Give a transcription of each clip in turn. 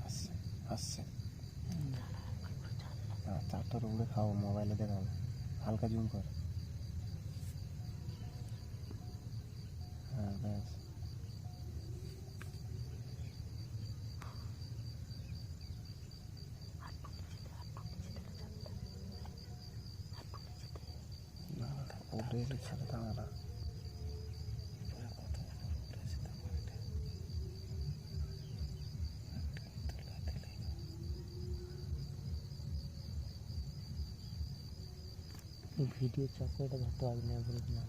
আসছে। আসছে আসছে চারটার উপরে খাও মোবাইলে দেখাও হালকা জুম কর। হ্যাঁ ব্যাস। দাঁড়া ভিডিও চকলেট ধরতে পারবি না বলে না?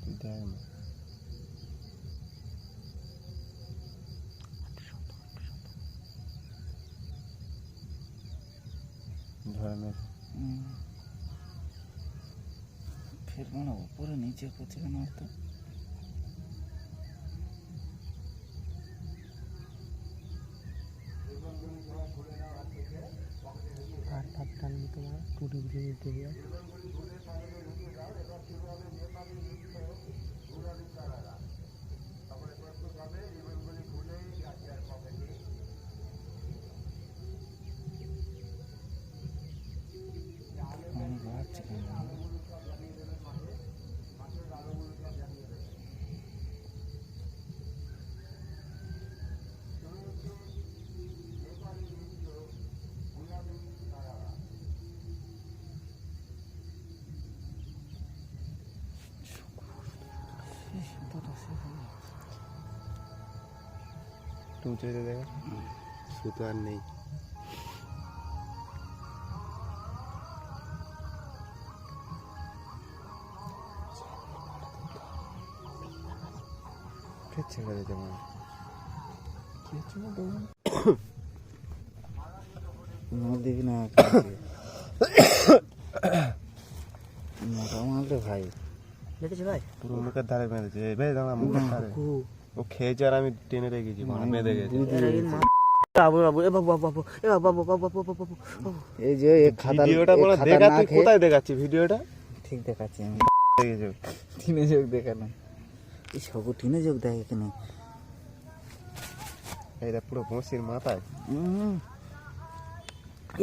তুই দেখ না ধরে নে ফের মনে উপরে নিচে করছে কেন তো টানবি তোমার টুটি ফুটি নিতে যায় মনে তুমি চেয়ে দেখ। সুতো আর নেই। ছেড়ে দিতে মনে কি হচ্ছে না তোমার দেখি না মোটা মাল রে ভাই। দেখেছি ভাই? পুরো মুখের ধারে বেঁধেছে বেঁধে দাঁড়া মুখের ধারে। ও খেয়েছে আর আমি টেনে রেখেছি মানে বেঁধে গেছে। বাবু বাবু এ বাবু বাবু বাবু এ বাবু বাবু বাবু বাবু বাবু বাবু। বাবু এই যে খাতা ভিডিওটা দেখা তুই কোথায় দেখাচ্ছি ভিডিওটা? ঠিক দেখাচ্ছি আমি। দেখেছ টিনে যোগ দেখানো এই সবু টিনে যোগ দেখ এখানে। এইটা পুরো বসির মাথায়। উম,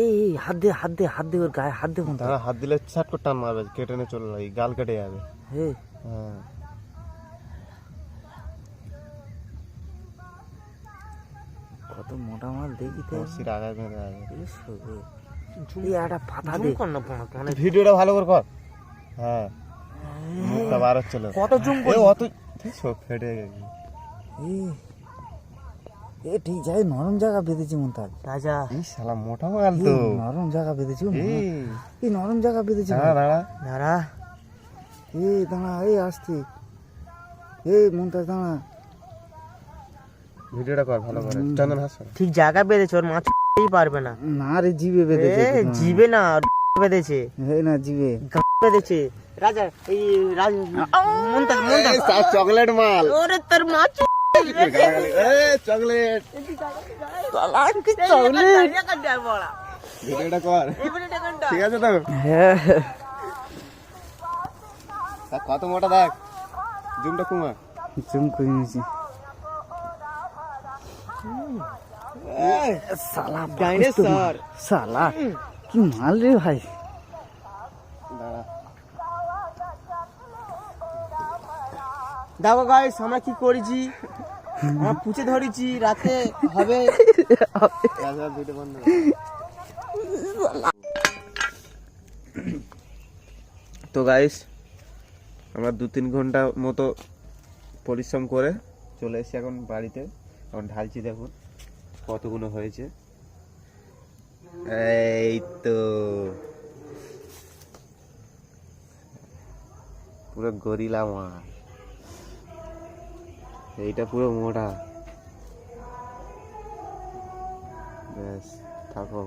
এই এই, হাত দে হাত দে হাত দে ওর গায়ে হাত দে দাঁড়া হাত দিলে ছাট করে টান মারবে কেটে নিয়ে চলে যাবে গাল কেটে যাবে। হে। হ্যাঁ। কত মোটা মাল দেখি তো। বসির আগায় বেঁধে যাবে এই সবু একটা পাতা দে। কর না মানে ভিডিওটা ভালো করে কর। হ্যাঁ। মুখটা বার হচ্ছিল কত জুম এ অত চোখ ফেটে গেছে। এ ঠিক যাই নরম জায়গা বেঁধেছি মন রাজা। এই শালা মোটা মাল তো। নরম জায়গা বেঁধেছি এই এই নরম জায়গা বেঁধেছি দাঁড়া দাঁড়া। দাঁড়া। এই দাঁড়া এই আসতে এই মনটা দাঁড়া। ভিডিওটা কর ভালো করে। চন্দন হাস ঠিক জায়গা বেঁধেছে ওর মাছ পারবে না। না রে জিবে বেঁধেছে জিবে না বেঁধেছে। হে না জিবে। বেঁধেছে। রাজা এই রাজ মনটা মনটা চকলেট মাল। ওরে তোর মাছ চকলেট ভিডিওটা কর। ঠিক আছে তো? হ্যাঁ কত মোটা দেখ? জুমটা কুমা। জুম করে সালা কি মাল রে ভাই? দেখো গাইস আমরা কি করেছি? আমরা পুঁচে ধরেছি রাতে হবে। তো গাইস আমরা দু তিন ঘণ্টা মতো পরিশ্রম করে চলে এসেছি এখন বাড়িতে। এখন ঢালছি দেখুন। কতগুলো হয়েছে? এই তো। পুরো গরিলা মাছ এইটা পুরো মোটা। ব্যাস থাকো।